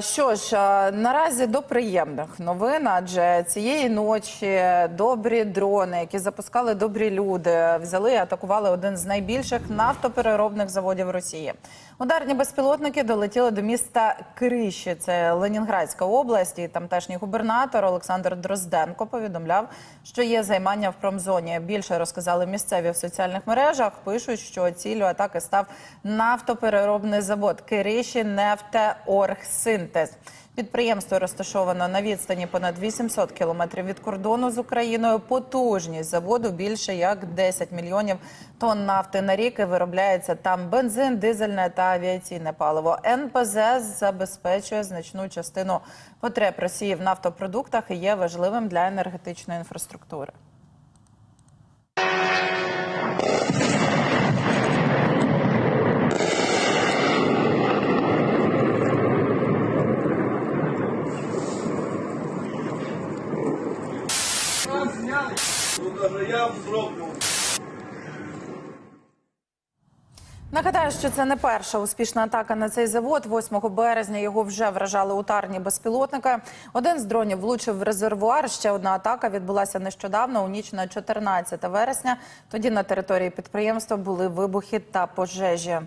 Що ж, наразі до приємних новин, адже цієї ночі добрі дрони, які запускали добрі люди, взяли і атакували один з найбільших нафтопереробних заводів Росії. Ударні безпілотники долетіли до міста Криші, це Ленінградська область. І тамтешній губернатор Олександр Дрозденко повідомляв, що є займання в промзоні. Більше розказали місцеві в соціальних мережах. Пишуть, що ціллю атаки став нафтопереробний завод Кириші Нефтеоргсинтез. Підприємство розташовано на відстані понад 800 кілометрів від кордону з Україною. Потужність заводу більше як 10 мільйонів тонн нафти на рік. І виробляється там бензин, дизельне та авіаційне паливо. НПЗ забезпечує значну частину потреб Росії в нафтопродуктах і є важливим для енергетичної інфраструктури. Ну даже я вздрогнув. Нагадаю, що це не перша успішна атака на цей завод. 8 березня його вже вражали ударні безпілотники. Один з дронів влучив в резервуар. Ще одна атака відбулася нещодавно у ніч на 14 вересня. Тоді на території підприємства були вибухи та пожежі.